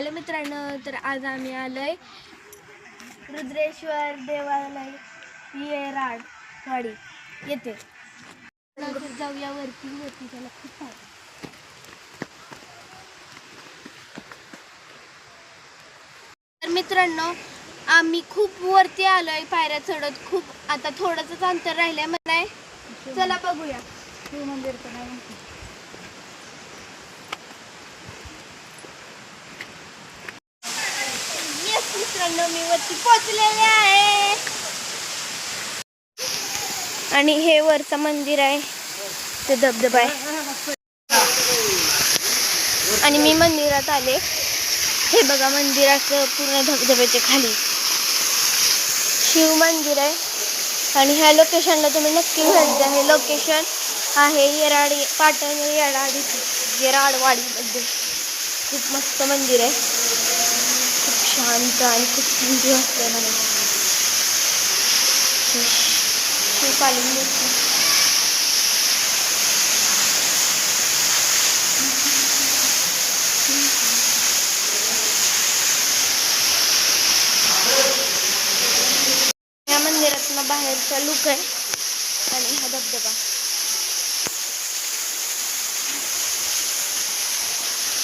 Hello मित्रांनो तर आज आम्ही आलोय रुद्रेश्वर देवालय येराड वाडी येते नंतर जाऊया वरती वरती त्याला खूप तर मित्रांनो आम्ही खूप वरती आलोय पायऱ्या चढत खूप आता थोडंच अंतर राहिलंय म्हणाय. चला बघूया. शिव मंदिर पण आहे मित्रांनो मी वरती पोचलेले आहे. आणि हे वरचं मंदिर आहे. ते धबधबा आहे. आणि मी मंदिरात आले. हे बघा मंदिराचं पूर्ण धबधब्याच्या खाली. शिव मंदिर आहे. आणि ह्या लोकेशनला तुम्ही नक्की भेट द्या. हे लोकेशन आहे येराडी पाटण येराडी येराडवाडीमध्ये. खूप मस्त मंदिर आहे. खूप शांत आणि खूप थंडी वाटते मला शिवकालीन मूर्ती या मंदिरातनं बाहेरचा लुक आहे आणि हा धबधबा।